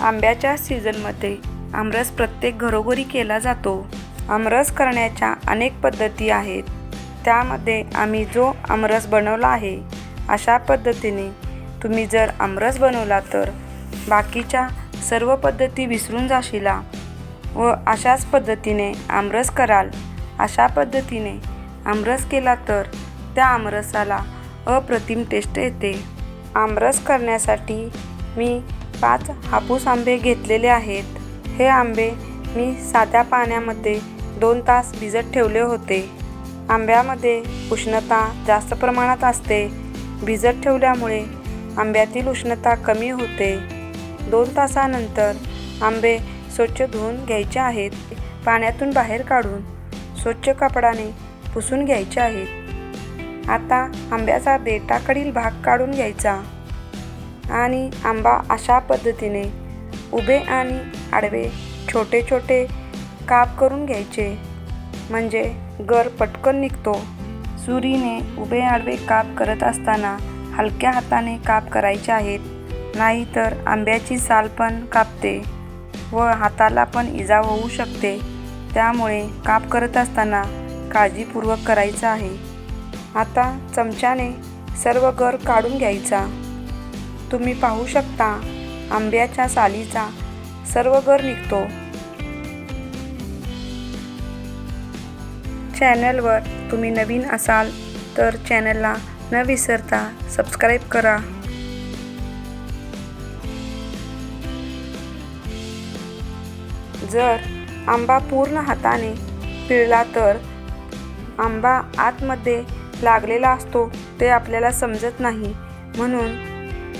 आंब्याच्या सीझनमध्ये आमरस प्रत्येक घरोघरी केला जातो. आमरस करण्याच्या अनेक पद्धती आहेत. त्यामध्ये आम्ही जो आमरस बनवला आहे अशा पद्धतीने तुम्ही जर आमरस बनवला तर बाकीच्या सर्व पद्धती विसरून जाशिला व अशाच पद्धतीने आमरस कराल. अशा पद्धतीने आमरस केला तर त्या आमरसाला अप्रतिम टेस्ट येते. आमरस करण्यासाठी मी पाच हापूस आंबे घेतलेले आहेत. हे आंबे मी साध्या पाण्यामध्ये दोन तास भिजत ठेवले होते. आंब्यामध्ये उष्णता जास्त प्रमाणात असते. भिजत ठेवल्यामुळे आंब्यातील उष्णता कमी होते. दोन तासानंतर आंबे स्वच्छ धुवून घ्यायचे आहेत. पाण्यातून बाहेर काढून स्वच्छ कपडाने पुसून घ्यायचे आहेत. आता आंब्याचा देठाकडील भाग काढून घ्यायचा. आणि आंबा अशा पद्धतीने उभे आणि आडवे छोटे छोटे काप करून घ्यायचे. म्हणजे गर पटकन निघतो. सुरीने उभे आडवे काप करत असताना हलक्या हाताने काप करायचे आहेत. नाहीतर आंब्याची साल पण कापते व हाताला पण इजा होऊ शकते. त्यामुळे काप करत असताना काळजीपूर्वक करायचं आहे. आता चमच्याने सर्व गर काढून घ्यायचा. तुम्ही पाहू शकता आंब्याच्या सालीचा सर्व घर निघतो. चॅनलवर तुम्ही नवीन असाल तर चॅनलला न विसरता सबस्क्राईब करा. जर आंबा पूर्ण हाताने पिळला तर आंबा आतमध्ये लागलेला असतो ते आपल्याला समजत नाही. म्हणून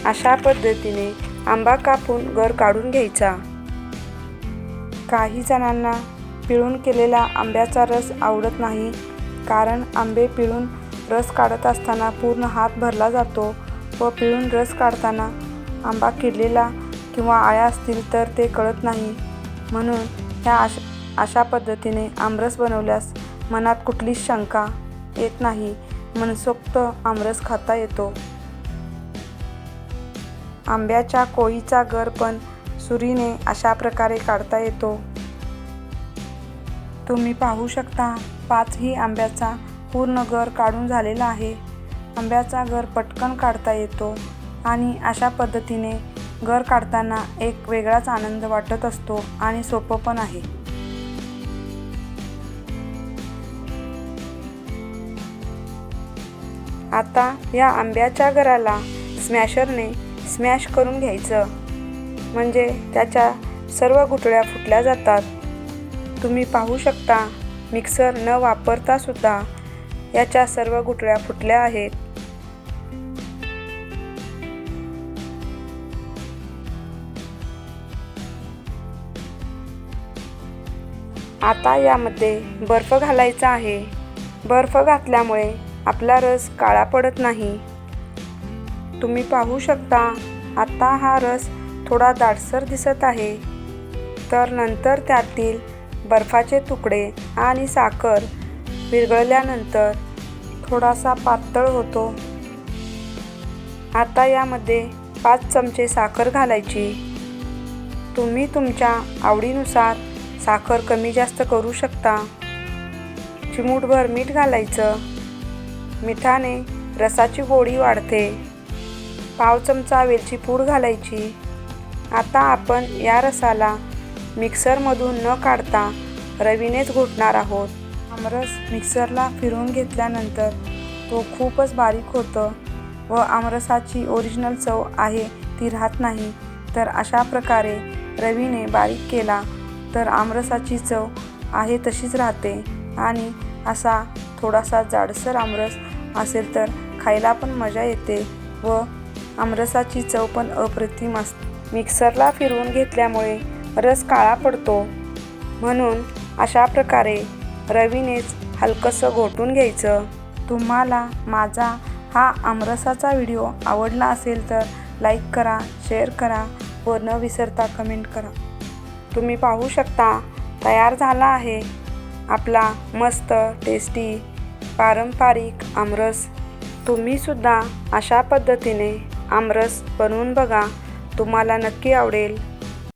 अशा पद्धतीने आंबा कापून गर काढून घ्यायचा. काही जणांना पिळून केलेला आंब्याचा रस आवडत नाही कारण आंबे पिळून रस काढत असताना पूर्ण हात भरला जातो व पिळून रस काढताना आंबा किडलेला किंवा आळ्या असतील तर ते कळत नाही. म्हणून ह्या अशा अशा पद्धतीने आमरस बनवल्यास मनात कुठलीच शंका येत नाही मनसोक्त आमरस खाता येतो. आंब्याच्या कोळीचा गर पण सुरीने अशा प्रकारे काढता येतो. तुम्ही पाहू शकता पाचही आंब्याचा पूर्ण गर काढून झालेला आहे. आंब्याचा गर पटकन काढता येतो आणि अशा पद्धतीने गर काढताना एक वेगळाच आनंद वाटत असतो आणि सोपं पण आहे. आता या आंब्याच्या गराला स्मॅशरने स्मॅश करून घ्यायचं. म्हणजे त्याच्या सर्व गुठळ्या फुटल्या जातात. तुम्ही पाहू शकता मिक्सर न वापरता सुद्धा याच्या सर्व गुठळ्या फुटल्या आहेत. आता यामध्ये बर्फ घालायचा आहे. बर्फ घातल्यामुळे आपला रस काळा पडत नाही. तुम्ही पाहू शकता आता हा रस थोडा दाटसर दिसत आहे. तर नंतर त्यातील बर्फाचे तुकडे आणि साखर विरघळल्यानंतर थोडासा पातळ होतो. आता यामध्ये पाच चमचे साखर घालायची. तुम्ही तुमच्या आवडीनुसार साखर कमी जास्त करू शकता. चिमूटभर मीठ घालायचं. मिठाने रसाची गोडी वाढते. पाव चमचा वेलची पूड घालायची. आता आपण या रसाला मिक्सरमधून न काढता रवीनेच घोटणार आहोत. आमरस मिक्सरला फिरवून घेतल्यानंतर तो खूपच बारीक होतं व आमरसाची ओरिजिनल चव आहे ती राहत नाही. तर अशा प्रकारे रवीने बारीक केला तर आमरसाची चव आहे तशीच राहते आणि असा थोडासा जाडसर आमरस असेल तर खायला पण मजा येते व आमरसाची चव पण अप्रतिम असते मिक्सरला फिरवून घेतल्यामुळे रस काळा पडतो. म्हणून अशा प्रकारे रवीनेच हलकंसं घोटून घ्यायचं. तुम्हाला माझा हा आमरसाचा व्हिडिओ आवडला असेल तर लाईक करा शेअर करा व न विसरता कमेंट करा. तुम्ही पाहू शकता तयार झाला आहे आपला मस्त टेस्टी पारंपरिक आमरस. तुम्हीसुद्धा अशा पद्धतीने आमरस बनवून बघा. तुम्हाला नक्की आवडेल.